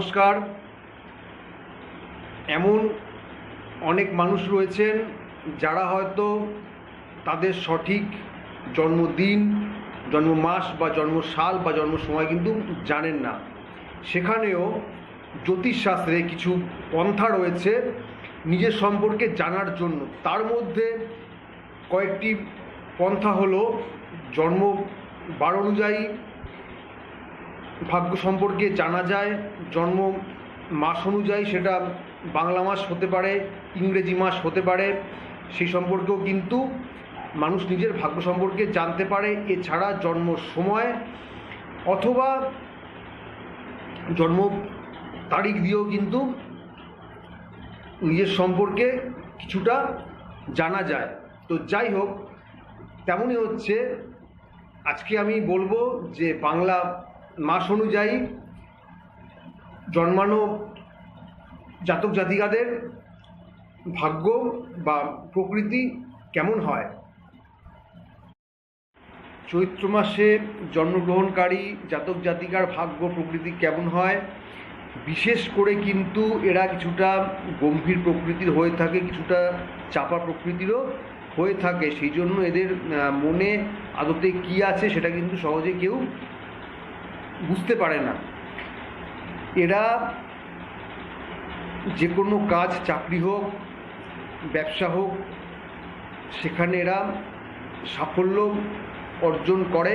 নমস্কার। এমন অনেক মানুষ রয়েছেন যারা হয়তো তাদের সঠিক জন্মদিন জন্ম মাস বা জন্ম সাল বা জন্ম সময় কিন্তু জানেন না। সেখানেও জ্যোতিষশাস্ত্রে কিছু পন্থা রয়েছে নিজের সম্পর্কে জানার জন্য। তার মধ্যে কয়েকটি পন্থা হলো, জন্ম বার অনুযায়ী ভাগ্য সম্পর্কে জানা যায়, জন্ম মাস অনুযায়ী সেটা বাংলা মাস হতে পারে, ইংরেজি মাস হতে পারে, সেই সম্পর্কেও কিন্তু মানুষ নিজের ভাগ্য সম্পর্কে জানতে পারে, এছাড়া জন্ম সময় অথবা জন্ম তারিখ দিয়েও কিন্তু নিজের সম্পর্কে কিছুটা জানা যায়। তো যাই হোক, তেমনই হচ্ছে, আজকে আমি বলব যে বাংলা মাস অনুযায়ী জন্মানো জাতক জাতিকাদের ভাগ্য বা প্রকৃতি কেমন হয়? চৈত্র মাসে জন্মগ্রহণকারী জাতক জাতিকার ভাগ্য, প্রকৃতি কেমন হয়? বিশেষ করে কিন্তু এরা কিছুটা গম্ভীর প্রকৃতির হয়ে থাকে, কিছুটা চাপা প্রকৃতিরও হয়ে থাকে। সেই জন্য এদের মনে আদতে কী আছে সেটা কিন্তু সহজে কেউ বুঝতে পারে না। এরা যে কোনো কাজ, চাকরি হোক, ব্যবসা হোক, সেখানে এরা সাফল্য অর্জন করে,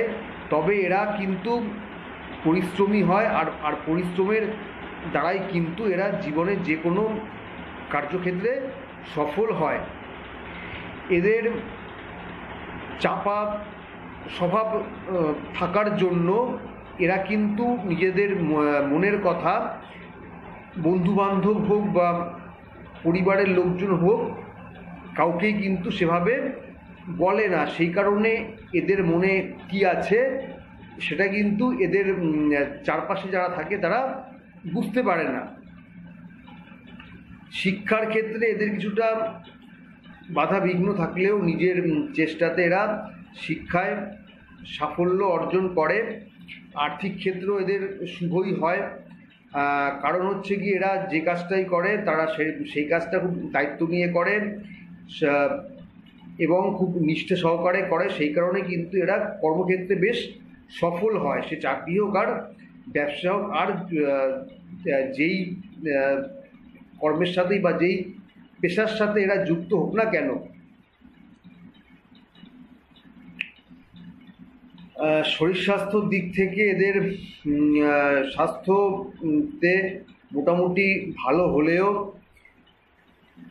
তবে এরা কিন্তু পরিশ্রমী হয় আর আর পরিশ্রমের দ্বারাই কিন্তু এরা জীবনে যে কোনো কার্যক্ষেত্রে সফল হয়। এদের চাপা স্বভাব থাকার জন্য এরা কিন্তু নিজেদের মনের কথা বন্ধু বান্ধব হোক বা পরিবারের লোকজন হোক, কাউকেই কিন্তু সেভাবে বলে না। সেই কারণে এদের মনে কি আছে, সেটা কিন্তু এদের চারপাশে যারা থাকে তারা বুঝতে পারে না। শিক্ষার ক্ষেত্রে এদের কিছুটা বাধা বিঘ্ন থাকলেও নিজের চেষ্টাতে এরা শিক্ষায় সাফল্য অর্জন করে। আর্থিক ক্ষেত্র এদের শুভই হয়। কারণ হচ্ছে কি, এরা যে কাজটাই করে, তারা সেই সেই কাজটা খুব দায়িত্ব নিয়ে করে। সা- এবং খুব নিষ্ঠা সহকারে করে। সেই কারণে কিন্তু এরা কর্মক্ষেত্রে বেশ সফল হয়। সে চাকরি হোক আর ব্যবসা হোক, আর যেই কর্মের সাথেই বা যেই পেশার সাথে এরা যুক্ত হোক না কেন শরীর স্বাস্থ্যর দিক থেকে এদের স্বাস্থ্যতে মোটামুটি ভালো হলেও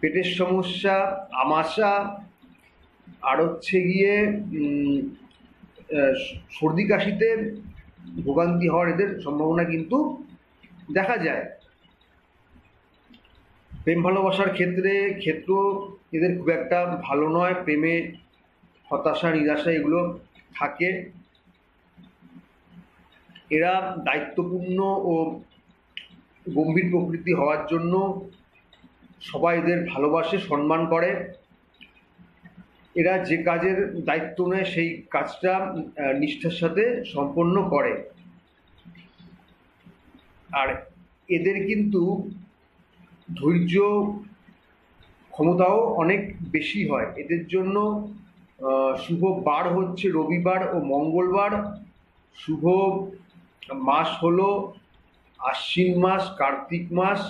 পেটের সমস্যা, আমাশা, আর হচ্ছে গিয়ে সর্দি কাশিতে ভোগান্তি হওয়ার এদের সম্ভাবনা কিন্তু দেখা যায়। প্রেম ভালোবাসার ক্ষেত্রে, ক্ষেত্র এদের খুব একটা ভালো নয়। প্রেমে হতাশা, নিরাশা এগুলো থাকে। এরা দায়িত্বপূর্ণ ও গম্ভীর প্রকৃতি হওয়ার জন্য সবাই এদের ভালোবাসে, সম্মান করে। এরা যে কাজের দায়িত্ব নেয়, সেই কাজটা নিষ্ঠার সাথে সম্পন্ন করে। আর এদের কিন্তু ধৈর্য ক্ষমতাও অনেক বেশি হয়। এদের জন্য শুভ বার হচ্ছে রবিবার ও মঙ্গলবার। শুভ মাস হলো আশ্বিন মাস, কার্তিক মাস,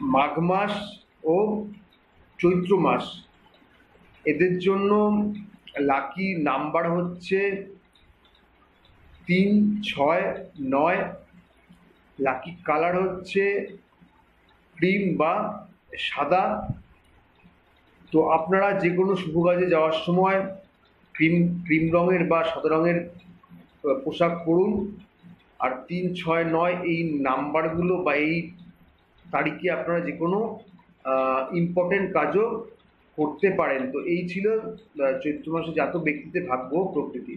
মাঘ মাস ও চৈত্র মাস। এদের জন্য লাকি নাম্বার হচ্ছে তিন, ছয়, নয়। লাকি কালার হচ্ছে ক্রিম বা সাদা। তো আপনারা যে কোনো শুভ কাজে যাওয়ার সময় ক্রিম ক্রিম রঙের বা সাদা রঙের পোশাক পরুন। আর তিন ছয় নয় এই নাম্বারগুলো বা এই তারিখে আপনারা যে কোনো ইম্পর্টেন্ট কাজও করতে পারেন। তো এই ছিল চৈত্র মাসে জাতক ব্যক্তিদের ভাগ্য প্রকৃতি।